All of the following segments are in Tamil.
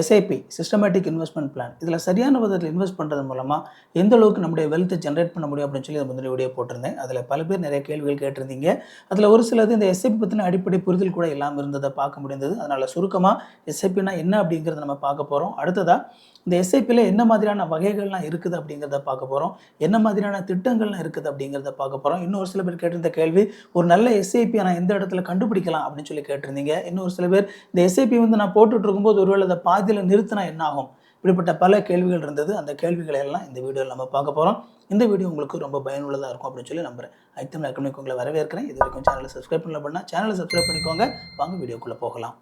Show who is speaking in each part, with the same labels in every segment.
Speaker 1: எஸ்ஐபி சிஸ்டமேட்டிக் இன்வெஸ்ட்மெண்ட் பிளான் இதில் சரியான விதத்தில் இன்வெஸ்ட் பண்ணுறது மூலமாக எந்த அளவுக்கு நம்முடைய வெல்த்தை ஜென்ரேட் பண்ண முடியும் அப்படின்னு சொல்லி முந்தின வீடியோ போட்டிருந்தேன். அதில் பல பேர் நிறைய கேள்விகள் கேட்டிருந்தீங்க. அதில் ஒரு சிலது இந்த எஸ்ஐபி பற்றின அடிப்படை புரிதல் கூட இல்லாமல் இருந்ததை பார்க்க முடிந்தது. அதனால் சுருக்கமாக எஸ்ஐபினா என்ன அப்படிங்கிறத நம்ம பார்க்க போகிறோம் அடுத்ததாக இந்த எஸ்ஐபியில் என்ன மாதிரியான வகைகள்லாம் இருக்குது அப்படிங்கிறத பார்க்க போகிறோம் என்ன மாதிரியான திட்டங்கள்லாம் இருக்குது அப்படிங்கிறத பார்க்க போகிறோம் இன்னும் ஒரு சில பேர் கேட்டிருந்த கேள்வி ஒரு நல்ல எஸ்ஐபி நான் எந்த இடத்துல கண்டுபிடிக்கலாம் அப்படின்னு சொல்லி கேட்டிருந்தீங்க. இன்னும் ஒரு சில பேர் இந்த எஸ்ஐபி வந்து நான் போட்டுட்டு இருக்கும்போது ஒருவேளை அதை பாதியில் நிறுத்தினா என்ன ஆகும் இப்படிப்பட்ட பல கேள்விகள் இருந்தது. அந்த கேள்விகளை எல்லாம் இந்த வீடியோவில் நம்ம பார்க்க போகிறோம் இந்த வீடியோ உங்களுக்கு ரொம்ப பயனுள்ளதாக இருக்கும் அப்படின்னு சொல்லி நம்புகிறேன் ஐத்தம் அக்கௌண்ட் உங்களை வரவேற்கிறேன். இது வரைக்கும் சேனலை சப்ஸ்கிரைப் பண்ணல பண்ணால் சேனலை சப்ஸ்கிரைப் பண்ணிக்கோங்க. வாங்க வீடியோக்குள்ளே போகலாம்.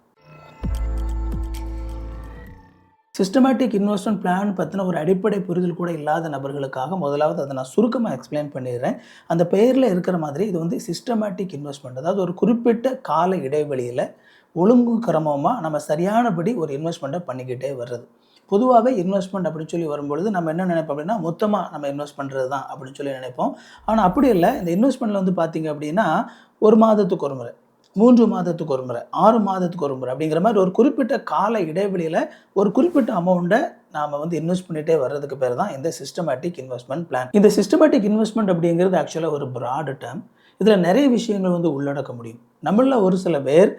Speaker 1: சிஸ்டமேட்டிக் இன்வெஸ்ட்மெண்ட் பிளான் பற்றின ஒரு அடிப்படை புரிதல் கூட இல்லாத நபர்களுக்காக முதலாவது அதை நான் சுருக்கமாக எக்ஸ்பிளைன் பண்ணிடுறேன். அந்த பெயரில் இருக்கிற மாதிரி இது வந்து சிஸ்டமேட்டிக் இன்வெஸ்ட்மெண்ட் அதாவது ஒரு குறிப்பிட்ட கால இடைவெளியில் ஒழுங்கு கிரமமாக நம்ம சரியானபடி ஒரு இன்வெஸ்ட்மெண்ட்டை பண்ணிக்கிட்டே வர்றது. பொதுவாகவே இன்வெஸ்ட்மெண்ட் அப்படின்னு சொல்லி வரும்பொழுது நம்ம என்ன நினைப்போம் அப்படின்னா மொத்தமாக நம்ம இன்வெஸ்ட் பண்ணுறது தான் அப்படின்னு சொல்லி நினைப்போம். ஆனால் அப்படி இல்லை. இந்த இன்வெஸ்ட்மெண்ட்டில் வந்து பார்த்தீங்க அப்படின்னா ஒரு மாதத்துக்கு ஒரு முறை மூன்று மாதத்துக்கு ஒரு முறை ஆறு மாதத்துக்கு ஒரு முறை அப்படிங்கிற மாதிரி ஒரு குறிப்பிட்ட கால இடைவெளியில் ஒரு குறிப்பிட்ட அமௌண்ட்டை நாம் வந்து இன்வெஸ்ட் பண்ணிகிட்டே வர்றதுக்கு பேர் தான் இந்த சிஸ்டமேட்டிக் இன்வெஸ்ட்மெண்ட் பிளான் இந்த சிஸ்டமேட்டிக் இன்வெஸ்ட்மெண்ட் அப்படிங்கிறது ஆக்சுவலாக ஒரு ப்ராடு டேர்ம் இதில் நிறைய விஷயங்கள் வந்து உள்ளடக்க முடியும். நம்மளில் ஒரு சில பேர்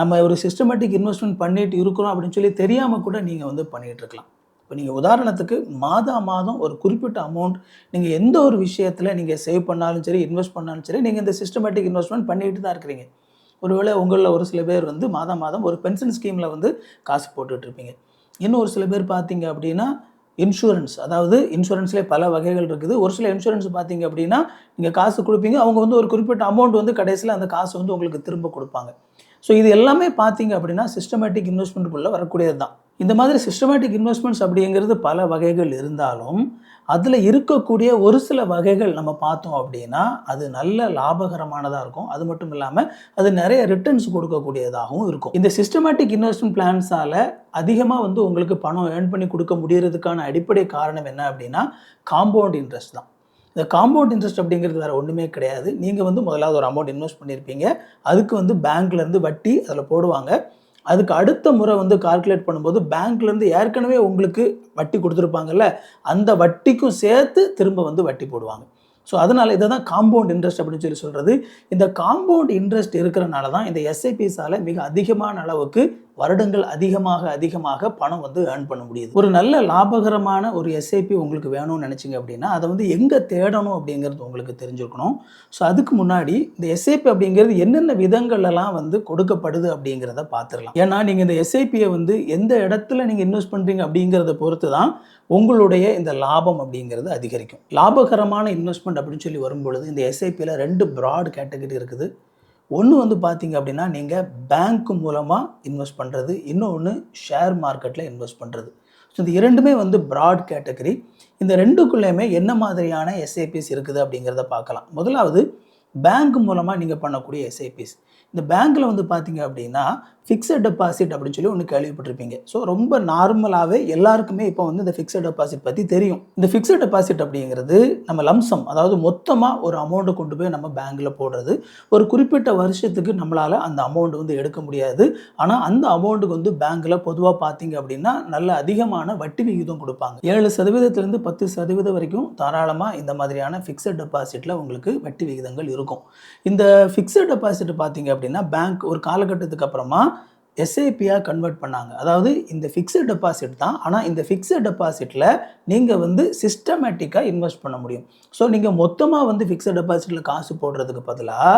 Speaker 1: நம்ம ஒரு சிஸ்டமேட்டிக் இன்வெஸ்ட்மெண்ட் பண்ணிட்டு இருக்கிறோம் அப்படின்னு சொல்லி தெரியாமல் கூட நீங்கள் வந்து பண்ணிகிட்டு இருக்கலாம். இப்போ நீங்கள் உதாரணத்துக்கு மாதா மாதம் ஒரு குறிப்பிட்ட அமௌண்ட் நீங்கள் எந்த ஒரு விஷயத்தில் நீங்கள் சேவ் பண்ணாலும் சரி இன்வெஸ்ட் பண்ணாலும் சரி நீங்கள் இந்த சிஸ்டமேட்டிக் இன்வெஸ்ட்மெண்ட் பண்ணிட்டு தான் இருக்கிறீங்க. ஒருவேளை உங்களில் ஒரு சில பேர் வந்து மாதம் மாதம் ஒரு பென்ஷன் ஸ்கீமில் வந்து காசு போட்டுட்ருப்பீங்க இன்னும் ஒரு சில பேர் பார்த்தீங்க அப்படின்னா இன்சூரன்ஸ் அதாவது இன்சூரன்ஸ்லேயே பல வகைகள் இருக்குது. ஒரு சில இன்சூரன்ஸ் பார்த்தீங்க அப்படின்னா நீங்கள் காசு கொடுப்பீங்க. அவங்க வந்து ஒரு குறிப்பிட்ட அமௌண்ட் வந்து கடைசியில் அந்த காசு வந்து உங்களுக்கு திரும்ப கொடுப்பாங்க. ஸோ இது எல்லாமே பார்த்தீங்க அப்படின்னா சிஸ்டமேட்டிக் இன்வெஸ்ட்மெண்ட்டுக்குள்ளே வரக்கூடியது தான் இந்த மாதிரி சிஸ்டமேட்டிக் இன்வெஸ்ட்மெண்ட்ஸ் அப்படிங்கிறது பல வகைகள் இருந்தாலும் அதில் இருக்கக்கூடிய ஒரு சில வகைகள் நம்ம பார்த்தோம் அப்படின்னா அது நல்ல லாபகரமானதாக இருக்கும். அது மட்டும் இல்லாமல் அது நிறைய ரிட்டர்ன்ஸ் கொடுக்கக்கூடியதாகவும் இருக்கும். இந்த சிஸ்டமேட்டிக் இன்வெஸ்ட்மெண்ட் பிளான்ஸால் அதிகமாக வந்து உங்களுக்கு பணம் ஏர்ன் பண்ணி கொடுக்க முடியறதுக்கான அடிப்படை காரணம் என்ன அப்படின்னா காம்பவுண்ட் இன்ட்ரெஸ்ட் தான். இந்த காம்பவுண்ட் இன்ட்ரெஸ்ட் அப்படிங்கிறது வேறு ஒன்றுமே கிடையாது. நீங்கள் வந்து முதலாவது ஒரு அமௌண்ட் இன்வெஸ்ட் பண்ணியிருப்பீங்க அதுக்கு வந்து பேங்க்லேருந்து வட்டி அதில் போடுவாங்க. அதுக்கு அடுத்த முறை வந்து கால்குலேட் பண்ணும்போது பேங்க்லேருந்து ஏற்கனவே உங்களுக்கு வட்டி கொடுத்துருப்பாங்கல்ல அந்த வட்டிக்கும் சேர்த்து திரும்ப வந்து வட்டி போடுவாங்க. ஸோ அதனால் இதை தான் காம்பவுண்ட் இன்ட்ரெஸ்ட் அப்படின்னு சொல்லி சொல்கிறது இந்த காம்பவுண்ட் இன்ட்ரெஸ்ட் இருக்கிறனால தான் இந்த எஸ்ஐபிஸால் மிக அதிகமான அளவுக்கு வருடங்கள் அதிகமாக அதிகமாக பணம் வந்து ஏர்ன் பண்ண முடியுது. ஒரு நல்ல லாபகரமான ஒரு எஸ்ஐபி உங்களுக்கு வேணும்னு நினச்சிங்க அப்படின்னா அதை வந்து எங்கே தேடணும் அப்படிங்கிறது உங்களுக்கு தெரிஞ்சிருக்கணும். ஸோ அதுக்கு முன்னாடி இந்த எஸ்ஐபி அப்படிங்கிறது என்னென்ன விதங்கள்லாம் வந்து கொடுக்கப்படுது அப்படிங்கிறத பார்த்துடலாம். ஏன்னா நீங்கள் இந்த எஸ்ஐபியை வந்து எந்த இடத்துல நீங்கள் இன்வெஸ்ட் பண்ணுறீங்க அப்படிங்கிறத பொறுத்து தான் உங்களுடைய இந்த லாபம் அப்படிங்கிறது அதிகரிக்கும். லாபகரமான இன்வெஸ்ட்மெண்ட் அப்படின்னு சொல்லி வரும்பொழுது இந்த எஸ்ஐபியில் ரெண்டு ப்ராட் கேட்டகரி இருக்குது. ஒன்று வந்து பார்த்தீங்க அப்படின்னா நீங்கள் பேங்க் மூலமாக இன்வெஸ்ட் பண்ணுறது இன்னொன்று ஷேர் மார்க்கெட்டில் இன்வெஸ்ட் பண்ணுறது ஸோ இந்த இரண்டுமே வந்து ப்ராட் கேட்டகரி இந்த ரெண்டுக்குள்ளேயுமே என்ன மாதிரியான எஸ்ஐபிஸ் இருக்குது அப்படிங்கிறத பார்க்கலாம். முதலாவது பேங்க் மூலமாக நீங்கள் பண்ணக்கூடிய எஸ்ஐபிஸ் இந்த பேங்க்கில் வந்து பார்த்தீங்க அப்படின்னா ஃபிக்ஸட் டெபாசிட் அப்படின்னு சொல்லி ஒன்று கேள்விப்பட்டிருப்பீங்க. ஸோ ரொம்ப நார்மலாகவே எல்லாருக்குமே இப்போ வந்து இந்த ஃபிக்ஸட் டெபாசிட் பற்றி தெரியும். இந்த ஃபிக்ஸட் டெபாசிட் அப்படிங்கிறது நம்ம லம்சம் அதாவது மொத்தமாக ஒரு அமௌண்ட்டை கொண்டு போய் நம்ம பேங்க்கில் போடுறது. ஒரு குறிப்பிட்ட வருஷத்துக்கு நம்மளால் அந்த அமௌண்ட் வந்து எடுக்க முடியாது. ஆனால் அந்த அமௌண்ட்டுக்கு வந்து பேங்க்கில் பொதுவாக பார்த்தீங்க அப்படின்னா நல்ல அதிகமான வட்டி விகிதம் கொடுப்பாங்க. ஏழு சதவீதத்திலேருந்து பத்து சதவீதம் வரைக்கும் தாராளமாக இந்த மாதிரியான ஃபிக்ஸட் டெபாசிட்டில் உங்களுக்கு வட்டி விகிதங்கள் இருக்கும். இந்த ஃபிக்ஸட் டெபாசிட் பார்த்தீங்க அப்படின்னா பேங்க் ஒரு காலகட்டத்துக்கு அப்புறமா எஸ்ஐபியாக கன்வெர்ட் பண்ணாங்க. அதாவது இந்த ஃபிக்ஸட் டெபாசிட் தான். ஆனால் இந்த ஃபிக்ஸட் டெபாசிட்டில் நீங்கள் வந்து சிஸ்டமேட்டிக்காக இன்வெஸ்ட் பண்ண முடியும். ஸோ நீங்கள் மொத்தமாக வந்து ஃபிக்ஸட் டெபாசிட்டில் காசு போடுறதுக்கு பதிலாக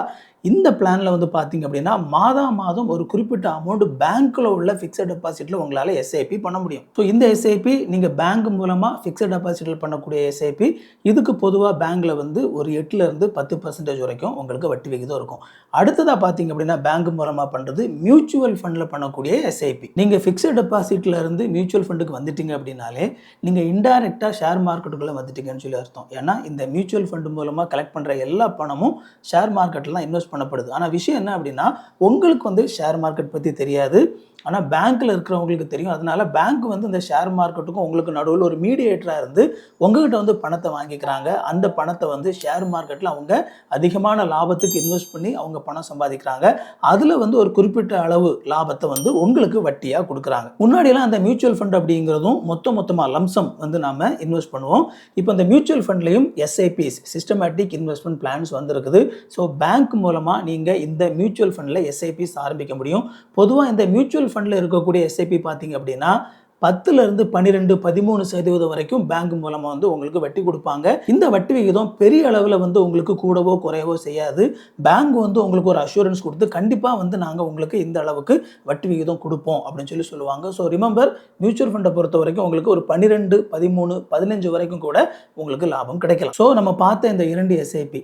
Speaker 1: இந்த பிளானில் வந்து பார்த்தீங்க அப்படின்னா மாதா மாதம் ஒரு குறிப்பிட்ட அமௌண்ட் பேங்க்கில் உள்ள ஃபிக்ஸட் டெபாசிட்டில் உங்களால் எஸ்ஐபி பண்ண முடியும். ஸோ இந்த எஸ்ஐபி நீங்கள் பேங்க் மூலமாக ஃபிக்ஸட் டெபாசிட்டில் பண்ணக்கூடிய எஸ்ஐபி இதுக்கு பொதுவாக பேங்க்கில் வந்து ஒரு எட்டுலேருந்து பத்து பர்சன்டேஜ் வரைக்கும் உங்களுக்கு வட்டி விகிதம் இருக்கும். அடுத்ததாக பார்த்தீங்க அப்படின்னா பேங்க் மூலமாக பண்ணுறது மியூச்சுவல் ஃபண்டில் பண்ணக்கூடிய எஸ்ஐபி நீங்கள் ஃபிக்ஸட் டெபாசிட்டில் இருந்து மியூச்சுவல் ஃபண்டுக்கு வந்துட்டீங்க அப்படின்னாலே நீங்கள் இன்டைரக்டாக ஷேர் மார்க்கெட்டுக்குள்ளே வந்துட்டீங்கன்னு சொல்லி அர்த்தம். ஏன்னா இந்த மியூச்சுவல் ஃபண்டு மூலமாக கலெக்ட் பண்ணுற எல்லா பணமும் ஷேர் மார்க்கெட்டில் தான் இன்வெஸ்ட் பண்ணப்படுது. ஆனால் விஷயம் என்ன அப்படின்னா உங்களுக்கு வந்து ஷேர் மார்க்கெட் பற்றி தெரியாது. ஆனால் பேங்க்கில் இருக்கிறவங்களுக்கு தெரியும். அதனால பேங்க் வந்து இந்த ஷேர் மார்க்கெட்டுக்கும் உங்களுக்கு நடுவில் ஒரு மீடியேட்டராக இருந்து உங்ககிட்ட வந்து பணத்தை வாங்கிக்கிறாங்க. அந்த பணத்தை வந்து ஷேர் மார்க்கெட்டில் அவங்க அதிகமான லாபத்துக்கு இன்வெஸ்ட் பண்ணி அவங்க பணம் சம்பாதிக்கிறாங்க. அதில் வந்து ஒரு குறிப்பிட்ட அளவு லாபத்தை வந்து உங்களுக்கு வட்டியாக கொடுக்குறாங்க. முன்னாடியெல்லாம் அந்த மியூச்சுவல் ஃபண்ட் அப்படிங்கிறதும் மொத்த மொத்தமாக லம்சம் வந்து நாம் இன்வெஸ்ட் பண்ணுவோம். இப்போ இந்த மியூச்சுவல் ஃபண்ட்லேயும் எஸ்ஐபிஸ் சிஸ்டமேட்டிக் இன்வெஸ்ட்மெண்ட் பிளான்ஸ் வந்திருக்குது. ஸோ பேங்க் மூலமாக நீங்கள் இந்த மியூச்சுவல் ஃபண்டில் எஸ்ஐபிஸ் ஆரம்பிக்க முடியும். பொதுவாக இந்த மியூச்சுவல் ஃபண்டில் இருக்கக்கூடிய எஸ்ஐபி பார்த்தீங்க அப்படின்னா பத்துலேருந்து பன்னிரெண்டு பதிமூணு சதவீதம் வரைக்கும் பேங்க் மூலமாக வந்து உங்களுக்கு வட்டி கொடுப்பாங்க. இந்த வட்டி விகிதம் பெரிய அளவில் வந்து உங்களுக்கு கூடவோ குறையவோ செய்யாது. பேங்க் வந்து உங்களுக்கு ஒரு அஷூரன்ஸ் கொடுத்து கண்டிப்பாக வந்து நாங்கள் உங்களுக்கு இந்த அளவுக்கு வட்டி விகிதம் கொடுப்போம் அப்படின்னு சொல்லி சொல்லுவாங்க. ஸோ ரிமெம்பர் மியூச்சுவல் ஃபண்டை பொறுத்த வரைக்கும் உங்களுக்கு ஒரு பன்னிரெண்டு பதிமூணு பதினஞ்சு வரைக்கும் கூட உங்களுக்கு லாபம் கிடைக்கலாம். ஸோ நம்ம பார்த்த இந்த இரண்டு எஸ்ஐபி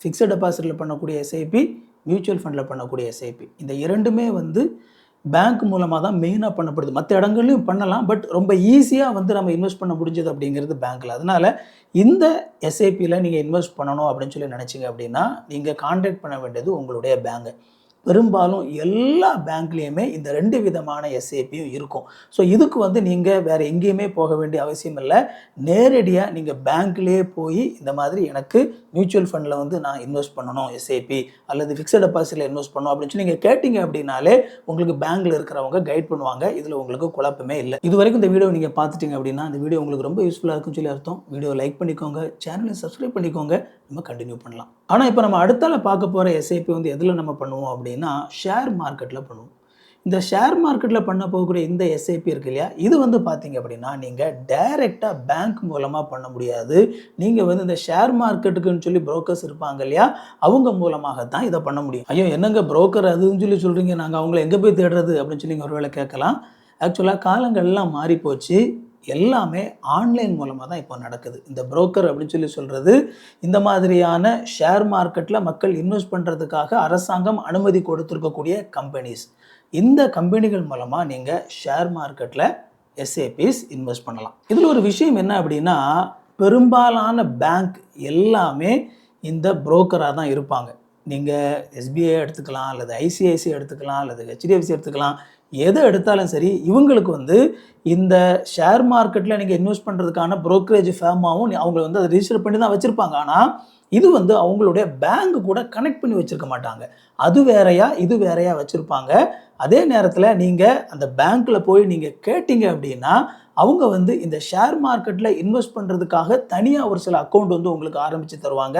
Speaker 1: ஃபிக்ஸட் டெபாசிட்டில் பண்ணக்கூடிய எஸ்ஐபி மியூச்சுவல் ஃபண்டில் பண்ணக்கூடிய எஸ்ஐபி இந்த இரண்டுமே வந்து பேங்க் மூலமாக தான் மெயினாக பண்ணப்படுது. மற்ற இடங்கள்லையும் பண்ணலாம் பட் ரொம்ப ஈஸியாக வந்து நம்ம இன்வெஸ்ட் பண்ண முடிஞ்சது அப்படிங்கிறது பேங்க்கில் அதனால் இந்த எஸ்ஐபியில் நீங்கள் இன்வெஸ்ட் பண்ணணும் அப்படின்னு சொல்லி நினச்சிங்க அப்படின்னா நீங்கள் கான்டாக்ட் பண்ண வேண்டியது உங்களுடைய பேங்கு பெரும்பாலும் எல்லா பேங்க்லேயுமே இந்த ரெண்டு விதமான எஸ்ஏபியும் இருக்கும். ஸோ இதுக்கு வந்து நீங்கள் வேறு எங்கேயுமே போக வேண்டிய அவசியம் இல்லை. நேரடியாக நீங்கள் பேங்க்லேயே போய் இந்த மாதிரி எனக்கு மியூச்சுவல் ஃபண்டில் வந்து நான் இன்வெஸ்ட் பண்ணணும் எஸ்ஏபி அல்லது ஃபிக்ஸட் டெபாசிட்டில் இன்வெஸ்ட் பண்ணணும் அப்படின்னு சொல்லி நீங்கள் கேட்டிங்க அப்படின்னாலே உங்களுக்கு பேங்க்கில் இருக்கிறவங்க கைட் பண்ணுவாங்க. இதில் உங்களுக்கு குழப்பமே இல்லை. இது வரைக்கும் இந்த வீடியோ நீங்கள் பார்த்துட்டீங்க அப்படின்னா இந்த வீடியோ உங்களுக்கு ரொம்ப யூஸ்ஃபுல்லாக இருக்குன்னு சொல்லி அர்த்தம். வீடியோ லைக் பண்ணிக்கோங்க. சேனலை சப்ஸ்கிரைப் பண்ணிக்கோங்க. நம்ம கண்டினியூ பண்ணலாம். ஆனால் இப்போ நம்ம அடுத்தால பார்க்க போகிற எஸ்ஐபி வந்து எதில் நம்ம பண்ணுவோம் அப்படின்னா ஷேர் மார்க்கெட்டில் பண்ணுவோம். இந்த ஷேர் மார்க்கெட்டில் பண்ண போகக்கூடிய இந்த எஸ்ஐபி இருக்கு இல்லையா இது வந்து பார்த்தீங்க அப்படின்னா நீங்கள் டைரெக்டாக பேங்க் மூலமாக பண்ண முடியாது. நீங்கள் வந்து இந்த ஷேர் மார்க்கெட்டுக்குன்னு சொல்லி புரோக்கர்ஸ் இருப்பாங்க இல்லையா அவங்க மூலமாக தான் இதை பண்ண முடியும். ஐயோ என்னங்க புரோக்கர் அதுன்னு சொல்லி சொல்கிறீங்க நாங்கள் அவங்கள எங்கே போய் தேடுறது அப்படின்னு சொல்லி நீங்கள் ஒருவேளை கேட்கலாம். ஆக்சுவலாக காலங்கள்லாம் மாறி போச்சு எல்லாமே ஆன்லைன் மூலமாக தான் இப்போ நடக்குது. இந்த புரோக்கர் அப்படின்னு சொல்லி சொல்கிறது இந்த மாதிரியான ஷேர் மார்க்கெட்டில் மக்கள் இன்வெஸ்ட் பண்ணுறதுக்காக அரசாங்கம் அனுமதி கொடுத்துருக்கக்கூடிய கம்பெனிஸ் இந்த கம்பெனிகள் மூலமாக நீங்கள் ஷேர் மார்க்கெட்டில் எஸ்ஏபிஸ் இன்வெஸ்ட் பண்ணலாம். இதில் ஒரு விஷயம் என்ன அப்படின்னா பெரும்பாலான பேங்க் எல்லாமே இந்த புரோக்கராக தான் இருப்பாங்க. நீங்கள் எஸ்பிஐ எடுத்துக்கலாம் அல்லது ஐசிஐசி எடுத்துக்கலாம் அல்லது ஹெச்டிஎஃப்சி எடுத்துக்கலாம் எதை எடுத்தாலும் சரி இவங்களுக்கு வந்து இந்த ஷேர் மார்க்கெட்டில் நீங்கள் இன்வெஸ்ட் பண்ணுறதுக்கான ப்ரோக்கரேஜ் ஃபேமாகவும் அவங்களை வந்து அதை ரிஜிஸ்டர் பண்ணி தான் வச்சுருப்பாங்க. ஆனால் இது வந்து அவங்களுடைய பேங்க் கூட கனெக்ட் பண்ணி வச்சுருக்க மாட்டாங்க. அது வேறையா இது வேறையா வச்சுருப்பாங்க. அதே நேரத்தில் நீங்கள் அந்த பேங்க்கில் போய் நீங்கள் கேட்டீங்க அப்படின்னா அவங்க வந்து இந்த ஷேர் மார்க்கெட்டில் இன்வெஸ்ட் பண்ணுறதுக்காக தனியாக ஒரு சில அக்கௌண்ட் வந்து உங்களுக்கு ஆரம்பித்து தருவாங்க.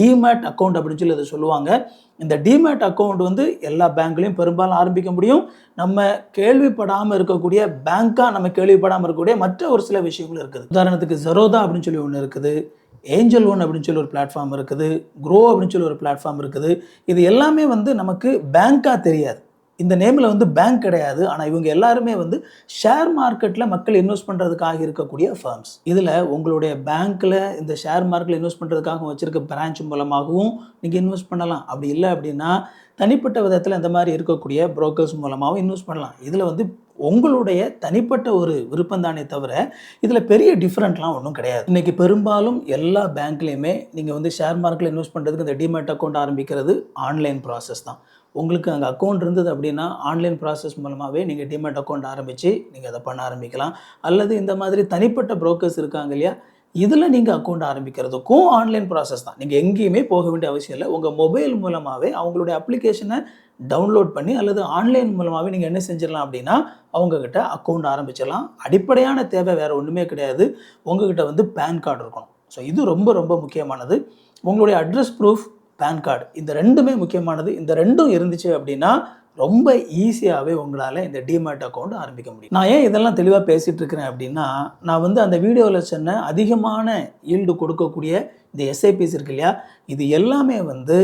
Speaker 1: டிமேட் அக்கௌண்ட் அப்படின்னு சொல்லி அதை சொல்லுவாங்க. இந்த டிமேட் அக்கௌண்ட் வந்து எல்லா பேங்க்லேயும் பெரும்பாலும் ஆரம்பிக்க முடியும். நம்ம கேள்விப்படாமல் இருக்கக்கூடிய பேங்க்காக நம்ம கேள்விப்படாமல் இருக்கக்கூடிய மற்ற ஒரு சில விஷயங்களும் இருக்குது. உதாரணத்துக்கு ஜெரோதா அப்படின்னு சொல்லி ஒன்று இருக்குது. ஏஞ்சல் ஒன் அப்படின்னு சொல்லி ஒரு பிளாட்ஃபார்ம் இருக்குது. க்ரோ அப்படின்னு சொல்லி ஒரு பிளாட்ஃபார்ம் இருக்குது. இது எல்லாமே வந்து நமக்கு பேங்க்காக தெரியாது. இந்த நேமில் வந்து பேங்க் கிடையாது. ஆனால் இவங்க எல்லாருமே வந்து ஷேர் மார்க்கெட்டில் மக்கள் இன்வெஸ்ட் பண்ணுறதுக்காக இருக்கக்கூடிய ஃபர்ம்ஸ் இதில் உங்களுடைய பேங்க்கில் இந்த ஷேர் மார்க்கெட்டில் இன்வெஸ்ட் பண்ணுறதுக்காக வச்சுருக்க பிரான்ச் மூலமாகவும் நீங்கள் இன்வெஸ்ட் பண்ணலாம். அப்படி இல்லை அப்படின்னா தனிப்பட்ட விதத்தில் இந்த மாதிரி இருக்கக்கூடிய புரோக்கர்ஸ் மூலமாகவும் இன்வெஸ்ட் பண்ணலாம். இதில் வந்து உங்களுடைய தனிப்பட்ட ஒரு விருப்பம் தானே தவிர இதில் பெரிய டிஃப்ரெண்ட்லாம் ஒன்றும் கிடையாது. இன்றைக்கி பெரும்பாலும் எல்லா பேங்க்லேயுமே நீங்கள் வந்து ஷேர் மார்க்கெட்டில் இன்வெஸ்ட் பண்ணுறதுக்கு இந்த டிமேட் அக்கௌண்ட் ஆரம்பிக்கிறது ஆன்லைன் ப்ராசஸ் தான். உங்களுக்கு அங்கே அக்கௌண்ட் இருந்தது அப்படின்னா ஆன்லைன் ப்ராசஸ் மூலமாகவே நீங்கள் டிமேட் அக்கௌண்ட் ஆரம்பித்து நீங்கள் அதை பண்ண ஆரம்பிக்கலாம். அல்லது இந்த மாதிரி தனிப்பட்ட புரோக்கர்ஸ் இருக்காங்க இல்லையா இதில் நீங்கள் அக்கௌண்ட் ஆரம்பிக்கிறதுக்கும் ஆன்லைன் ப்ராசஸ் தான். நீங்கள் எங்கேயுமே போக வேண்டிய அவசியம் இல்லை. உங்கள் மொபைல் மூலமாகவே அவங்களுடைய அப்ளிகேஷனை டவுன்லோட் பண்ணி அல்லது ஆன்லைன் மூலமாகவே நீங்கள் என்ன செஞ்சிடலாம் அப்படின்னா அவங்கக்கிட்ட அக்கௌண்ட் ஆரம்பிச்சிடலாம். அடிப்படையான தேவை வேறு ஒன்றுமே கிடையாது. உங்ககிட்ட வந்து பேன் கார்டு இருக்கணும். ஸோ இது ரொம்ப ரொம்ப முக்கியமானது. உங்களுடைய அட்ரஸ் ப்ரூஃப் பேன் கார்டு இந்த ரெண்டுமே முக்கியமானது. இந்த ரெண்டும் இருந்துச்சு அப்படின்னா ரொம்ப ஈஸியாகவே உங்களால் இந்த டிமேட் அக்கௌண்ட் ஆரம்பிக்க முடியும். நான் ஏன் இதெல்லாம் தெளிவாக பேசிகிட்டு இருக்கிறேன் அப்படின்னா நான் வந்து அந்த வீடியோவில் சொன்ன அதிகமான ஈல்டு கொடுக்கக்கூடிய இந்த எஸ்ஐபிஸ் இருக்கு இல்லையா? இது எல்லாமே வந்து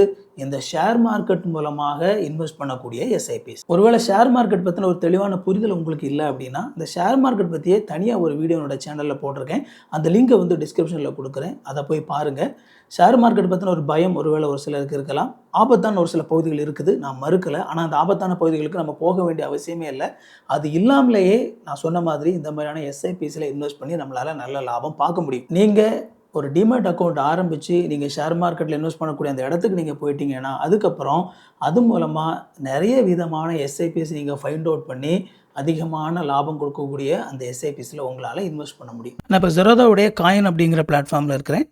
Speaker 1: இந்த ஷேர் மார்க்கெட் மூலமாக இன்வெஸ்ட் பண்ணக்கூடிய எஸ்ஐபிஸ் ஒருவேளை ஷேர் மார்க்கெட் பற்றின ஒரு தெளிவான புரிதல் உங்களுக்கு இல்லை அப்படின்னா இந்த ஷேர் மார்க்கெட் பற்றியே தனியாக ஒரு வீடியோ என்னோட சேனலில் போட்டிருக்கேன். அந்த லிங்கை வந்து டிஸ்கிரிப்ஷனில் கொடுக்குறேன். அதை போய் பாருங்கள் ஷேர் மார்க்கெட் பற்றின ஒரு பயம் ஒருவேளை ஒரு சிலருக்கு இருக்கலாம். ஆபத்தான ஒரு சில பகுதிகள் இருக்குது. நான் மறுக்கலை. ஆனால் அந்த ஆபத்தான பகுதிகளுக்கு நம்ம போக வேண்டிய அவசியமே இல்லை. அது இல்லாமலேயே நான் சொன்ன மாதிரி இந்த மாதிரியான எஸ்ஐபிஸில் இன்வெஸ்ட் பண்ணி நம்மளால் நல்ல லாபம் பார்க்க முடியும். நீங்கள் ஒரு டிமேட் அக்கௌண்ட் ஆரம்பித்து நீங்கள் ஷேர் மார்க்கெட்டில் இன்வெஸ்ட் பண்ணக்கூடிய அந்த இடத்துக்கு நீங்கள் போயிட்டீங்கன்னா அதுக்கப்புறம் அது மூலமாக நிறைய விதமான எஸ்ஐபிஎஸ் நீங்கள் ஃபைண்ட் அவுட் பண்ணி அதிகமான லாபம் கொடுக்கக்கூடிய அந்த எஸ்ஐபிஸில் உங்களால் இன்வெஸ்ட் பண்ண முடியும். நான் இப்போ ஜெரோதாவுடைய காயின் அப்படிங்கிற பிளாட்ஃபார்மில் இருக்கிறேன்.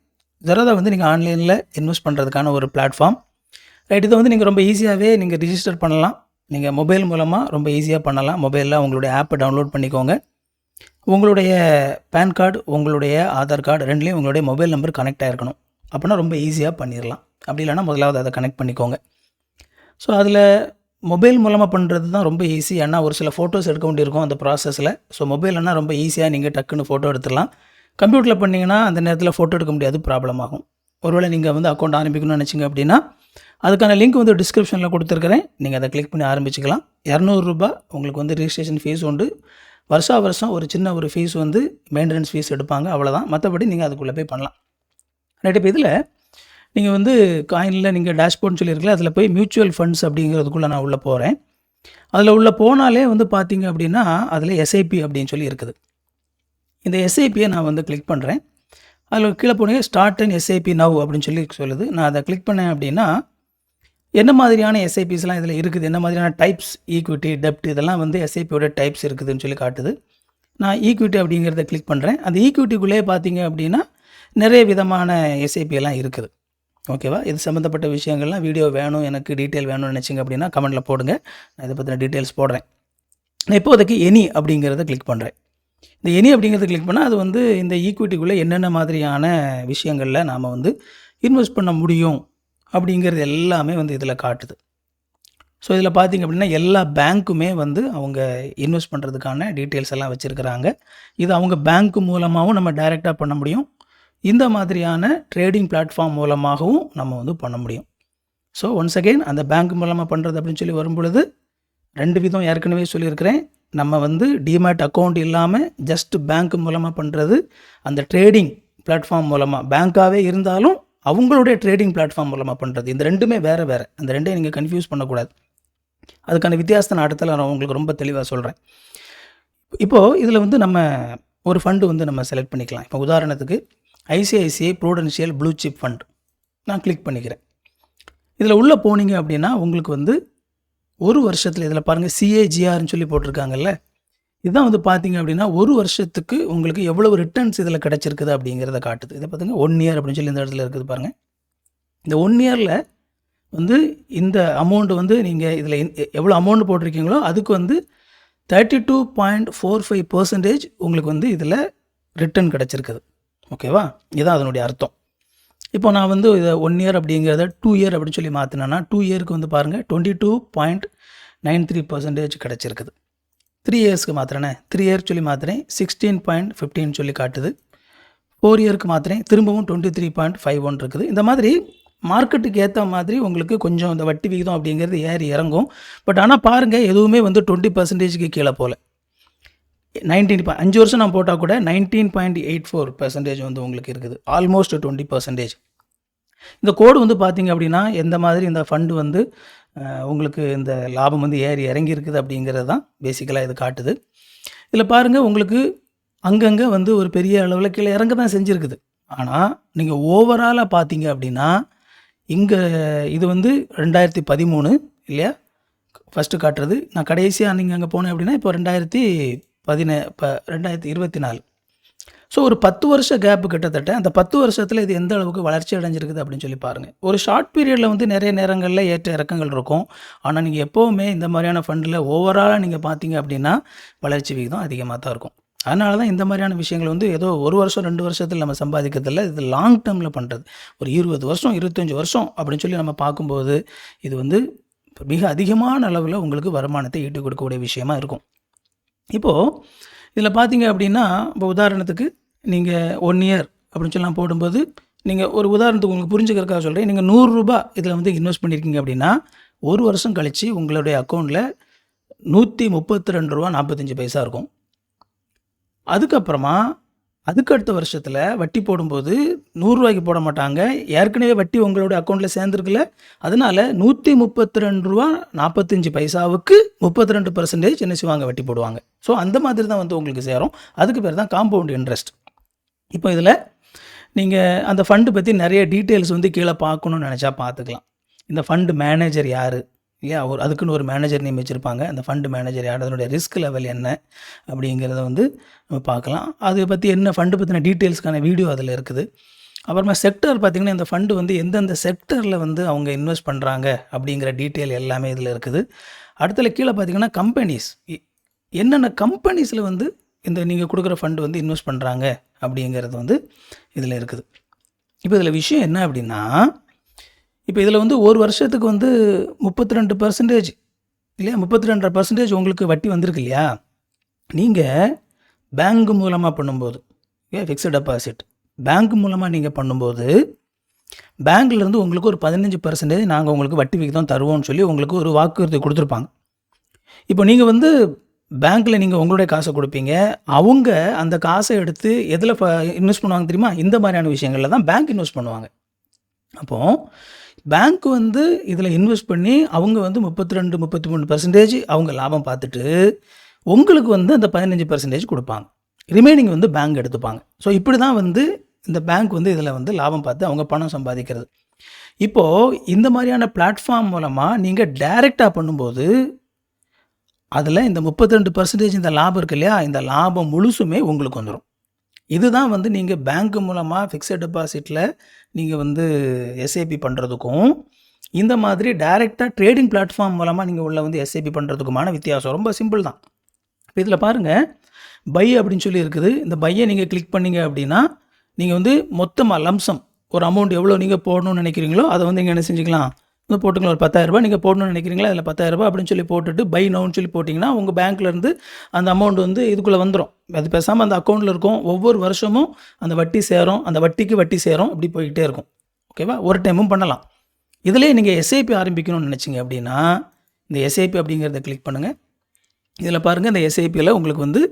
Speaker 1: ஜெரோதா வந்து நீங்கள் ஆன்லைனில் இன்வெஸ்ட் பண்ணுறதுக்கான ஒரு பிளாட்ஃபார்ம் ரைட் இதை வந்து நீங்கள் ரொம்ப ஈஸியாகவே நீங்கள் ரிஜிஸ்டர் பண்ணலாம். நீங்கள் மொபைல் மூலமாக ரொம்ப ஈஸியாக பண்ணலாம். மொபைலில் உங்களுடைய ஆப்பை டவுன்லோட் பண்ணிக்கோங்க. உங்களுடைய பேன் கார்டு உங்களுடைய ஆதார் கார்டு ரெண்டுலேயும் உங்களுடைய மொபைல் நம்பர் கனெக்ட் ஆகிருக்கணும் அப்படின்னா ரொம்ப ஈஸியாக பண்ணிடலாம் அப்படி இல்லைன்னா முதலாவது அதை கனெக்ட் பண்ணிக்கோங்க. ஸோ அதில் மொபைல் மூலமாக பண்ணுறது தான் ரொம்ப ஈஸி ஏன்னா ஒரு சில ஃபோட்டோஸ் எடுக்க வேண்டியிருக்கும் அந்த ப்ராசஸில் ஸோ மொபைல்னா ரொம்ப ஈஸியாக நீங்கள் டக்குன்னு ஃபோட்டோ எடுத்துடலாம் கம்ப்யூட்டரில் பண்ணிங்கன்னா அந்த நேரத்தில் ஃபோட்டோ எடுக்க முடியாது ப்ராப்ளம் ஆகும். ஒருவேளை நீங்கள் வந்து அக்கௌண்ட் ஆரம்பிக்கணும்னு நினச்சிங்க அப்படின்னா அதுக்கான லிங்க் வந்து டிஸ்கிரிப்ஷனில் கொடுத்துருக்குறேன். நீங்கள் அதை கிளிக் பண்ணி ஆரம்பிச்சிக்கலாம். இரநூறுபா உங்களுக்கு வந்து ரிஜிஸ்ட்ரேஷன் ஃபீஸ் உண்டு. வருஷா வருஷம் ஒரு சின்ன ஒரு ஃபீஸ் வந்து மெயின்டெனன்ஸ் ஃபீஸ் எடுப்பாங்க அவ்வளோதான் மற்றபடி நீங்கள் அதுக்குள்ளே போய் பண்ணலாம். ரைட் இப்போ இதில் நீங்கள் வந்து காயினில் நீங்கள் டேஷ்போர்ட்னு சொல்லியிருக்கல அதில் போய் மியூச்சுவல் ஃபண்ட்ஸ் அப்படிங்கிறதுக்குள்ளே நான் உள்ளே போகிறேன் அதில் உள்ளே போனாலே வந்து பார்த்தீங்க அப்படின்னா அதில் எஸ்ஐபி அப்படின்னு சொல்லி இருக்குது. இந்த எஸ்ஐபியை நான் வந்து கிளிக் பண்ணுறேன் அதில் கீழே போனீங்க ஸ்டார்ட் அண்ட் எஸ்ஐபி நவ் அப்படின்னு சொல்லி சொல்லுது. நான் அதை கிளிக் பண்ணேன் அப்படின்னா என்ன மாதிரியான எஸ்ஐபிஸ்லாம் இதில் இருக்குது? என்ன மாதிரியான டைப்ஸ் ஈக்விட்டி டெப்ட் இதெல்லாம் வந்து எஸ்ஐபியோட டைப்ஸ் இருக்குதுன்னு சொல்லி காட்டுது. நான் ஈக்விட்டி அப்படிங்கிறத கிளிக் பண்ணுறேன் அந்த ஈக்விட்டிக்குள்ளே பார்த்தீங்க அப்படின்னா நிறைய விதமான எஸ்ஐபி எல்லாம் இருக்குது. ஓகேவா இது சம்மந்தப்பட்ட விஷயங்கள்லாம் வீடியோ வேணும் எனக்கு டீட்டெயில் வேணும்னு நினச்சிங்க அப்படின்னா கமெண்ட்டில் போடுங்க. நான் இதை பற்றின டீட்டெயில்ஸ் போடுறேன். நான் இப்போதைக்கு எனி அப்படிங்கிறத கிளிக் பண்ணுறேன் இந்த எனி அப்படிங்கிறத கிளிக் பண்ணால் அது வந்து இந்த ஈக்விட்டிக்குள்ளே என்னென்ன மாதிரியான விஷயங்களில் நாம் வந்து இன்வெஸ்ட் பண்ண முடியும் அப்படிங்கிறது எல்லாமே வந்து இதில் காட்டுது. ஸோ இதில் பார்த்தீங்க அப்படின்னா எல்லா பேங்க்குமே வந்து அவங்க இன்வெஸ்ட் பண்ணுறதுக்கான டீட்டெயில்ஸ் எல்லாம் வச்சுருக்கிறாங்க. இது அவங்க பேங்க்கு மூலமாகவும் நம்ம டைரெக்டாக பண்ண முடியும். இந்த மாதிரியான ட்ரேடிங் பிளாட்ஃபார்ம் மூலமாகவும் நம்ம வந்து பண்ண முடியும். ஸோ ஒன்ஸ் அகெயின் அந்த பேங்க் மூலமாக பண்ணுறது அப்படின்னு சொல்லி வரும் பொழுது ரெண்டு விதம் ஏற்கனவே சொல்லியிருக்கிறேன். நம்ம வந்து டிமேட் அக்கௌண்ட் இல்லாமல் ஜஸ்ட் பேங்க் மூலமாக பண்ணுறது அந்த ட்ரேடிங் பிளாட்ஃபார்ம் மூலமாக பேங்க்காகவே இருந்தாலும் அவங்களுடைய ட்ரேடிங் பிளாட்ஃபார்ம் மூலமாக பண்ணுறது இந்த ரெண்டுமே வேறு வேறு. அந்த ரெண்டையும் நீங்கள் கன்ஃபியூஸ் பண்ணக்கூடாது. அதுக்கான வித்தியாசத்தை நான் இடத்துல நான் உங்களுக்கு ரொம்ப தெளிவாக சொல்கிறேன் இப்போது இதில் வந்து நம்ம ஒரு ஃபண்டு வந்து நம்ம செலக்ட் பண்ணிக்கலாம். இப்போ உதாரணத்துக்கு ICICI Prudential blue chip fund நான் கிளிக் பண்ணிக்கிறேன். இதில் உள்ளே போனீங்க அப்படின்னா உங்களுக்கு வந்து ஒரு வருஷத்தில் இதில் பாருங்கள் சிஏஜிஆர்னு சொல்லி போட்டிருக்காங்கல்ல இதுதான் வந்து பார்த்தீங்க அப்படின்னா ஒரு வருஷத்துக்கு உங்களுக்கு எவ்வளவு ரிட்டர்ன்ஸ் இதில் கிடச்சிருக்குது அப்படிங்கிறத காட்டுது. இதை பார்த்துங்க ஒன் இயர் அப்படின்னு சொல்லி இந்த இடத்துல இருக்குது பாருங்கள் இந்த ஒன் இயரில் வந்து இந்த அமௌண்ட்டு வந்து நீங்கள் இதில் எவ்வளோ அமௌண்ட் போட்டிருக்கீங்களோ அதுக்கு வந்து thirty two point four five percentage உங்களுக்கு வந்து இதில் ரிட்டர்ன் கிடச்சிருக்குது. ஓகேவா இதுதான் அதனுடைய அர்த்தம். இப்போ நான் வந்து இதை ஒன் இயர் அப்படிங்கிறத டூ இயர் அப்படின்னு சொல்லி மாற்றினேன்னா டூ இயருக்கு வந்து பாருங்கள் twenty two point nine three percentage கிடச்சிருக்குது. த்ரீ இயர்ஸ்க்கு மாத்திரனே த்ரீ இயர் சொல்லி மாத்திரேன் சிக்ஸ்டீன் பாயிண்ட் ஃபிஃப்டின் சொல்லி காட்டுது. ஃபோர் இயருக்கு மாத்திரேன் திரும்பவும் twenty three point five one இருக்குது. இந்த மாதிரி மார்க்கெட்டுக்கு ஏற்ற மாதிரி உங்களுக்கு கொஞ்சம் இந்த வட்டி விகிதம் அப்படிங்கிறது ஏறி இறங்கும். பட் ஆனால் பாருங்கள் எதுவுமே வந்து டுவெண்ட்டி பர்சன்டேஜுக்கு கீழே போகல நைன்டீன் அஞ்சு வருஷம் நான் போட்டால் கூட nineteen point eight four percentage வந்து உங்களுக்கு இருக்குது. ஆல்மோஸ்ட் டுவெண்ட்டி பர்சன்டேஜ் இந்த கோடு வந்து பார்த்தீங்க அப்படின்னா எந்த மாதிரி இந்த ஃபண்டு வந்து உங்களுக்கு இந்த லாபம் வந்து ஏறி இறங்கி இருக்குது அப்படிங்கிறது தான் பேசிக்கலாக இது காட்டுது. இதில் பாருங்கள் உங்களுக்கு அங்கங்கே வந்து ஒரு பெரிய அளவில் கீழே இறங்க தான் செஞ்சுருக்குது. ஆனால் நீங்கள் ஓவராலாக பார்த்தீங்க அப்படின்னா இங்கே இது வந்து ரெண்டாயிரத்தி பதிமூணு இல்லையா? ஃபஸ்ட்டு காட்டுறது. நான் கடைசியாக நீங்கள் அங்கே போனேன் அப்படின்னா இப்போ ரெண்டாயிரத்தி பதினே இப்போ ரெண்டாயிரத்தி இருபத்தி நாலு. ஸோ ஒரு பத்து வருஷ கேப் கிட்டத்தட்ட அந்த பத்து வருஷத்தில் இது எந்த அளவுக்கு வளர்ச்சி அடைஞ்சிருக்குது அப்படின்னு சொல்லி பாருங்கள் ஒரு ஷார்ட் பீரியடில் வந்து நிறைய நேரங்களில் ஏற்ற இறக்கங்கள் இருக்கும். ஆனால் நீங்கள் எப்போவுமே இந்த மாதிரியான ஃபண்டில் ஓவராலாக நீங்கள் பார்த்தீங்க அப்படின்னா வளர்ச்சி விகிதம் அதிகமாக தான் இருக்கும். அதனால தான் இந்த மாதிரியான விஷயங்கள் வந்து ஏதோ ஒரு வருஷம் ரெண்டு வருஷத்தில் நம்ம சம்பாதிக்கிறதில்ல இது லாங் டேர்மில் பண்ணுறது ஒரு இருபது வருஷம் இருபத்தஞ்சி வருஷம் அப்படின்னு சொல்லி நம்ம பார்க்கும்போது இது வந்து மிக அதிகமான அளவில் உங்களுக்கு வருமானத்தை ஈட்டு கொடுக்கக்கூடிய விஷயமா இருக்கும். இப்போது இதில் பார்த்தீங்க அப்படின்னா இப்போ உதாரணத்துக்கு நீங்கள் ஒன் இயர் அப்படின்னு சொல்லலாம் போடும்போது நீங்கள் ஒரு உதாரணத்துக்கு உங்களுக்கு புரிஞ்சுக்கிறதுக்காக சொல்கிறேன் நீங்கள் நூறுரூபா இதில் வந்து இன்வெஸ்ட் பண்ணியிருக்கீங்க அப்படின்னா ஒரு வருஷம் கழித்து உங்களுடைய அக்கௌண்ட்டில் நூற்றி முப்பத்தி ரெண்டு ரூபா நாற்பத்தஞ்சு பைசா இருக்கும். அதுக்கப்புறமா அதுக்கு அடுத்த வருஷத்தில் வட்டி போடும்போது நூறுரூவாய்க்கு போட மாட்டாங்க. ஏற்கனவே வட்டி உங்களோட அக்கௌண்ட்டில் சேர்ந்துருக்குல்ல அதனால் நூற்றி முப்பத்தி ரெண்டு ரூபா நாற்பத்தஞ்சு பைசாவுக்கு முப்பத்தி ரெண்டு பர்சன்டேஜ் என்ன செய்வாங்க? வட்டி போடுவாங்க. ஸோ அந்த மாதிரி தான் வந்து உங்களுக்கு சேரும். அதுக்கு பேர் தான் காம்பவுண்ட் இன்ட்ரெஸ்ட் இப்போ இதில் நீங்கள் அந்த ஃபண்டு பற்றி நிறைய டீட்டெயில்ஸ் வந்து கீழே பார்க்கணும்னு நினச்சா பார்த்துக்கலாம். இந்த ஃபண்டு மேனேஜர் யார்? இல்லையா? ஒரு அதுக்குன்னு ஒரு மேனேஜர் நேம் வச்சுருப்பாங்க. அந்த ஃபண்டு மேனேஜர் யார்? அதனுடைய ரிஸ்க் லெவல் என்ன? அப்படிங்கிறத வந்து நம்ம பார்க்கலாம். அதை பற்றி என்ன ஃபண்டு பற்றின டீட்டெயில்ஸ்க்கான வீடியோ அதில் இருக்குது. அப்புறமா செக்டர் பார்த்திங்கன்னா இந்த ஃபண்டு வந்து எந்தெந்த செக்டரில் வந்து அவங்க இன்வெஸ்ட் பண்ணுறாங்க அப்படிங்கிற டீட்டெயில் எல்லாமே இதில் இருக்குது. அடுத்தல கீழே பார்த்தீங்கன்னா கம்பெனிஸ் என்னென்ன கம்பெனிஸில் வந்து இந்த நீங்கள் கொடுக்குற ஃபண்டு வந்து இன்வெஸ்ட் பண்ணுறாங்க அப்படிங்கிறது வந்து இதில் இருக்குது. இப்போ இதில் விஷயம் என்ன அப்படின்னா இப்போ இதில் வந்து ஒரு வருஷத்துக்கு வந்து முப்பத்தி ரெண்டு பர்சன்டேஜ் இல்லையா? முப்பத்தி ரெண்டரை பர்சன்டேஜ் உங்களுக்கு வட்டி வந்திருக்கு இல்லையா? நீங்கள் பேங்க் மூலமாக பண்ணும்போது ஓகே ஃபிக்ஸட் டெபாசிட் பேங்க் மூலமாக நீங்கள் பண்ணும்போது பேங்க்லேருந்து உங்களுக்கு ஒரு பதினஞ்சு பர்சன்டேஜ் நாங்கள் உங்களுக்கு வட்டி விகிதம் தருவோம்னு சொல்லி உங்களுக்கு ஒரு வாக்குறுதி கொடுத்துருப்பாங்க. இப்போ நீங்கள் வந்து பேங்க்கில் நீங்கள் உங்களுடைய காசை கொடுப்பீங்க. அவங்க அந்த காசை எடுத்து எதில் இன்வெஸ்ட் பண்ணுவாங்க தெரியுமா? இந்த மாதிரியான விஷயங்களில் தான் பேங்க் இன்வெஸ்ட் பண்ணுவாங்க. அப்போது பேங்க் வந்து இதில் இன்வெஸ்ட் பண்ணி அவங்க வந்து முப்பத்தி ரெண்டு முப்பத்தி மூணு பர்சன்டேஜ் அவங்க லாபம் பார்த்துட்டு உங்களுக்கு வந்து அந்த பதினஞ்சு பர்சன்டேஜ் கொடுப்பாங்க. ரிமைனிங் வந்து பேங்க் எடுத்துப்பாங்க. ஸோ இப்படி தான் வந்து இந்த பேங்க் வந்து இதில் வந்து லாபம் பார்த்து அவங்க பணம் சம்பாதிக்கிறது. இப்போது இந்த மாதிரியான பிளாட்ஃபார்ம் மூலமாக நீங்கள் டைரெக்டாக பண்ணும்போது அதில் இந்த முப்பத்தி ரெண்டு பர்சன்டேஜ் இந்த லாபம் இருக்கு இல்லையா? இந்த லாபம் முழுசுமே உங்களுக்கு வந்துடும் இதுதான் வந்து நீங்கள் பேங்க் மூலமாக ஃபிக்ஸட் டெபாசிட்டில் நீங்கள் வந்து எஸ்ஐபி பண்ணுறதுக்கும் இந்த மாதிரி டைரெக்டாக ட்ரேடிங் பிளாட்ஃபார்ம் மூலமாக நீங்கள் உள்ள வந்து எஸ்ஐபி பண்ணுறதுக்குமான வித்தியாசம் ரொம்ப சிம்பிள் தான். இப்போ இதில் பாருங்கள் பை அப்படின்னு சொல்லி இருக்குது. இந்த பையை நீங்கள் கிளிக் பண்ணீங்க அப்படின்னா நீங்கள் வந்து மொத்தமாக லம்சம் ஒரு அமௌண்ட் எவ்வளோ நீங்கள் போடணும்னு நினைக்கிறீங்களோ அதை வந்து நீங்கள் என்ன செஞ்சுக்கலாம்? வந்து போட்டுக்கலாம். ஒரு பத்தாயிரரூபா நீங்கள் போடணும்னு நினைக்கிறீங்களா? அதில் பத்தாயிரரூபா அப்படின்னு சொல்லி போட்டுட்டு பை நோன்னு சொல்லி போட்டிங்கன்னா உங்கள் பேங்க்லேருந்து அந்த அமௌண்ட் வந்து இதுக்குள்ளே வந்துடும் அது பேசாமல் அந்த அக்கௌண்ட்டில் இருக்கும். ஒவ்வொரு வருஷமும் அந்த வட்டி சேரும். அந்த வட்டிக்கு வட்டி சேரும். அப்படி போய்கிட்டே இருக்கும். ஓகேவா ஒரு டைமும் பண்ணலாம். இதிலே நீங்கள் எஸ்ஐபி ஆரம்பிக்கணும்னு நினச்சிங்க அப்படின்னா இந்த எஸ்ஐபி அப்படிங்கிறத கிளிக் பண்ணுங்கள் இதில் பாருங்கள் இந்த எஸ்ஐபியில் உங்களுக்கு வந்து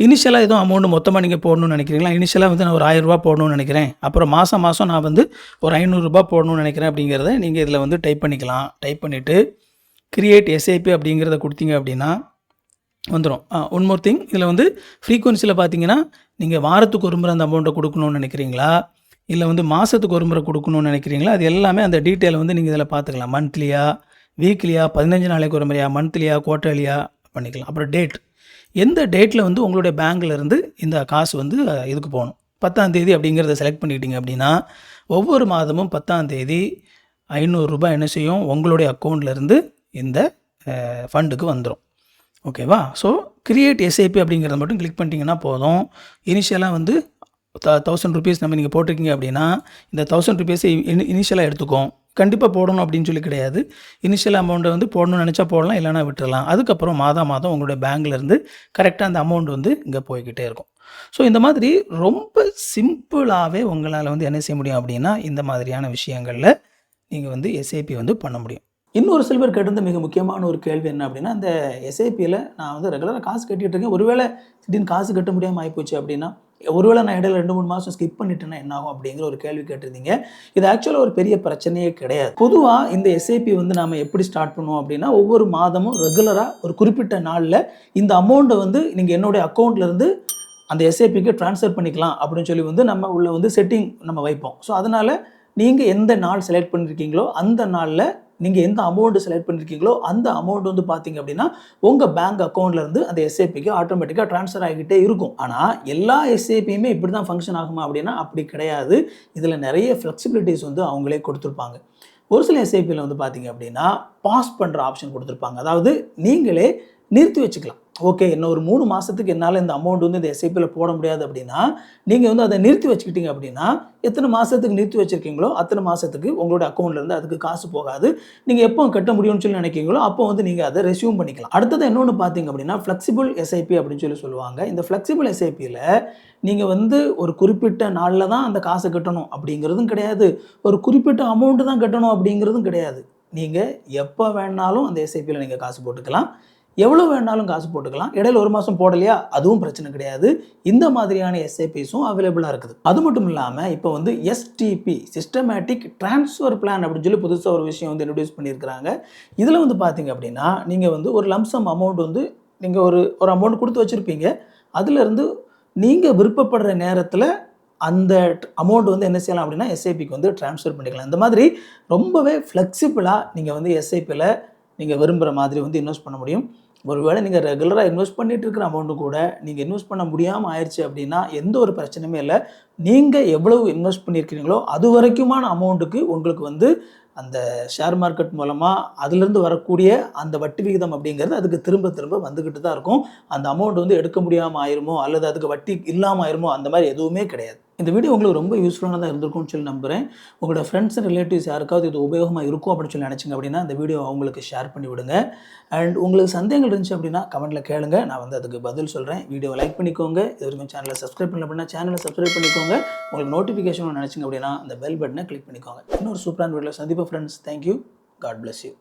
Speaker 1: இனிஷியலாக எதுவும் அமௌண்ட் மொத்தமாக நீங்கள் போடணும்னு நினைக்கிறீங்களா? இனிஷியலாக வந்து நான் ஒரு ஆயிரரூபா போடணும்னு நினைக்கிறேன். அப்புறம் மாதம் மாதம் நான் வந்து ஒரு ஐநூறுரூபா போடணும்னு நினைக்கிறேன் அப்படிங்கிறத நீங்கள் இதில் வந்து டைப் பண்ணிக்கலாம். டைப் பண்ணிவிட்டு கிரியேட் எஸ்ஐபி அப்படிங்கிறத கொடுத்தீங்க அப்படின்னா வந்துடும் ஒன் மோர் திங் இதில் வந்து ஃப்ரீக்குவன்சியில் பார்த்தீங்கன்னா நீங்கள் வாரத்துக்கு ஒரு முறை அந்த அமௌண்ட்டை கொடுக்கணும்னு நினைக்கிறீங்களா? இல்லை வந்து மாதத்துக்கு ஒரு முறை கொடுக்கணும்னு நினைக்கிறீங்களா? அது எல்லாமே அந்த டீட்டெயில் வந்து நீங்கள் இதில் பார்த்துக்கலாம் மந்த்லியா வீக்லியா பதினஞ்சு நாளைக்கு ஒரு முறையா மந்த்லியா குவார்ட்டர்லியா பண்ணிக்கலாம். அப்புறம் டேட் எந்த டேட்டில் வந்து உங்களுடைய பேங்க்லேருந்து இந்த காசு வந்து இதுக்கு போகணும்? பத்தாம் தேதி அப்படிங்கிறத செலக்ட் பண்ணிக்கிட்டீங்க அப்படின்னா ஒவ்வொரு மாதமும் பத்தாம் தேதி ஐநூறுரூபா என்ன செய்யும்? உங்களுடைய அக்கௌண்ட்லேருந்து இந்த ஃபண்டுக்கு வந்துடும் ஓகேவா ஸோ கிரியேட் எஸ்ஐபி அப்படிங்கிறத மட்டும் கிளிக் பண்ணிட்டீங்கன்னா போதும். இனிஷியலாக வந்து தௌசண்ட் ருபீஸ் நம்ம நீங்கள் போட்டிருக்கீங்க அப்படின்னா இந்த தௌசண்ட் ருபீஸை இனிஷியலாக எடுத்துக்கும். கண்டிப்பாக போடணும் அப்படின்னு சொல்லி கிடையாது. இனிஷியல் அமௌண்ட்டை வந்து போடணும்னு நினச்சா போடலாம் இல்லைனா விட்டுடலாம் அதுக்கப்புறம் மாதம் மாதம் உங்களுடைய பேங்க்லேருந்து கரெக்டாக அந்த அமௌண்ட் வந்து இங்கே போய்கிட்டே இருக்கும். ஸோ இந்த மாதிரி ரொம்ப சிம்பிளாகவே உங்களால் வந்து என்ன செய்ய முடியும் அப்படின்னா இந்த மாதிரியான விஷயங்களில் நீங்கள் வந்து எஸ்ஐபி வந்து பண்ண முடியும். இன்னொரு சில்வர் கேட்டிருந்த மிக முக்கியமான ஒரு கேள்வி என்ன அப்படின்னா இந்த எஸ்ஐபியில் நான் வந்து ரெகுலராக காசு கட்டிகிட்டு இருக்கேன். ஒருவேளை திடீர்னு காசு கட்ட முடியாமல் ஆகிப்போச்சு அப்படின்னா ஒருவேளை நான் இடையில ரெண்டு மூணு மாதம் ஸ்கிப் பண்ணிட்டேன்னா என்ன ஆகும் அப்படிங்கிற ஒரு கேள்வி கேட்டிருந்தீங்க. இது ஆக்சுவலாக ஒரு பெரிய பிரச்சனையே கிடையாது. பொதுவாக இந்த எஸ்ஐபி வந்து நாம எப்படி ஸ்டார்ட் பண்ணுவோம் அப்படின்னா ஒவ்வொரு மாதமும் ரெகுலராக ஒரு குறிப்பிட்ட நாளில் இந்த அமௌண்ட்டை வந்து நீங்கள் என்னுடைய அக்கௌண்ட்லேருந்து அந்த எஸ்ஐபிக்கு ட்ரான்ஸ்ஃபர் பண்ணிக்கலாம் அப்படின்னு சொல்லி வந்து நம்ம உள்ள வந்து செட்டிங் நம்ம வைப்போம். ஸோ அதனால் நீங்கள் எந்த நாள் செலக்ட் பண்ணியிருக்கீங்களோ அந்த நாளில் நீங்கள் எந்த அமௌண்ட் செலக்ட் பண்ணியிருக்கீங்களோ அந்த அமௌண்ட் வந்து பார்த்தீங்க அப்படின்னா உங்கள் பேங்க் அக்கௌண்ட்லேருந்து அந்த எஸ்ஐபிக்கு ஆட்டோமேட்டிக்காக ட்ரான்ஸ்ஃபர் ஆகிக்கிட்டே இருக்கும். ஆனால் எல்லா எஸ்ஐபியுமே இப்படி தான் ஃபங்க்ஷன் ஆகுமா அப்படின்னா அப்படி கிடையாது. இதில் நிறைய ஃப்ளெக்சிபிலிட்டிஸ் வந்து அவங்களே கொடுத்துருப்பாங்க. ஒரு சில எஸ்ஐபியில் வந்து பார்த்தீங்க அப்படின்னா பாஸ் பண்ணுற ஆப்ஷன் கொடுத்துருப்பாங்க. அதாவது நீங்களே நிறுத்தி வச்சுக்கலாம். ஓகே இன்னும் ஒரு மூணு மாதத்துக்கு என்னால் இந்த அமௌண்ட் வந்து இந்த எஸ்ஐபியில் போட முடியாது அப்படின்னா நீங்கள் வந்து அதை நிறுத்தி வச்சுக்கிட்டீங்க அப்படின்னா எத்தனை மாதத்துக்கு நிறுத்தி வச்சுருக்கீங்களோ அத்தனை மாதத்துக்கு உங்களோட அக்கௌண்ட்லேருந்து அதுக்கு காசு போகாது. நீங்கள் எப்போ கட்ட முடியும்னு சொல்லி நினைக்கிறீங்களோ அப்போ வந்து நீங்கள் அதை ரெசியூம் பண்ணிக்கலாம். அடுத்தது இன்னொன்று பார்த்தீங்க அப்படின்னா ஃப்ளெக்சிபிள் எஸ்ஐபி அப்படின்னு சொல்லி சொல்லுவாங்க. இந்த ஃப்ளெக்சிபிள் எஸ்ஐபியில் நீங்கள் வந்து ஒரு குறிப்பிட்ட நாளில் தான் அந்த காசை கட்டணும் அப்படிங்கிறதும் கிடையாது. ஒரு குறிப்பிட்ட அமௌண்ட்டு தான் கட்டணும் அப்படிங்கிறதும் கிடையாது. நீங்கள் எப்போ வேணாலும் அந்த எஸ்ஐபியில் நீங்கள் காசு போட்டுக்கலாம். எவ்வளோ வேணாலும் காசு போட்டுக்கலாம். இடையில ஒரு மாதம் போடலையா? அதுவும் பிரச்சனை கிடையாது. இந்த மாதிரியான எஸ்ஐபிஸும் அவைலபிளாக இருக்குது. அது மட்டும் இல்லாமல் இப்போ வந்து எஸ்டிபி சிஸ்டமேட்டிக் ட்ரான்ஸ்ஃபர் பிளான் அப்படின்னு சொல்லி புதுசாக ஒரு விஷயம் வந்து இன்ட்ரடியூஸ் பண்ணியிருக்கிறாங்க. இதில் வந்து பார்த்தீங்க அப்படின்னா நீங்கள் வந்து ஒரு லம்சம் அமௌண்ட் வந்து நீங்கள் ஒரு ஒரு அமௌண்ட் கொடுத்து வச்சுருப்பீங்க. அதுலேருந்து நீங்கள் விருப்பப்படுற நேரத்தில் அந்த அமௌண்ட் வந்து என்ன செய்யலாம் அப்படின்னா எஸ்ஐபிக்கு வந்து ட்ரான்ஸ்ஃபர் பண்ணிக்கலாம். இந்த மாதிரி ரொம்பவே ஃப்ளெக்சிபிளாக நீங்கள் வந்து எஸ்ஐபியில் நீங்கள் விரும்புகிற மாதிரி வந்து இன்வெஸ்ட் பண்ண முடியும். ஒருவேளை நீங்கள் ரெகுலராக இன்வெஸ்ட் பண்ணிட்டு இருக்கிற அமௌண்ட்டு கூட நீங்கள் இன்வெஸ்ட் பண்ண முடியாமல் ஆயிடுச்சு அப்படின்னா எந்த ஒரு பிரச்சனையுமே இல்லை. நீங்கள் எவ்வளவு இன்வெஸ்ட் பண்ணியிருக்கிறீங்களோ அது வரைக்குமான அமௌண்ட்டுக்கு உங்களுக்கு வந்து அந்த ஷேர் மார்க்கெட் மூலமாக அதுலேருந்து வரக்கூடிய அந்த வட்டி விகிதம் அப்படிங்கிறது அதுக்கு திரும்ப திரும்ப வந்துக்கிட்டு தான் இருக்கும். அந்த அமௌண்ட் வந்து எடுக்க முடியாமல் ஆயிருமோ அல்லது அதுக்கு வட்டி இல்லாமல் ஆயிருமோ அந்த மாதிரி எதுவுமே கிடையாது. இந்த வீடியோ உங்களுக்கு ரொம்ப யூஸ்ஃபுல்லானதாக இருந்திருக்கும்னு சொல்லி நம்புகிறேன் உங்களோட ஃப்ரெண்ட்ஸ் அண்ட் ரிலேட்டிவ்ஸ் யாருக்காவது இது உபயோகமாக இருக்கும் அப்படின்னு சொல்லி நினச்சிங்க அப்படின்னா இந்த வீடியோ அவங்களுக்கு ஷேர் பண்ணி விடுங்க. அண்ட் உங்களுக்கு சந்தேகங்கள் இருந்துச்சு அப்படின்னா கமெண்ட்டில் கேளுங்க. நான் வந்து அதுக்கு பதில் சொல்கிறேன் வீடியோவை லைக் பண்ணிக்கோங்க. இது வரைக்கும் சேனலை சப்ஸ்கிரைப் பண்ணல அப்படின்னா சேனலை சப்ஸ்கிரைப் பண்ணிக்கோங்க. உங்களுக்கு நோட்டிஃபிகேஷன் நினச்சிங்க அப்படின்னா அந்த பெல் பட்டனை கிளிக் பண்ணிக்கோங்க. இன்னொரு சூப்பரான வீடியோவில் சந்திப்போம் friends thank you God bless you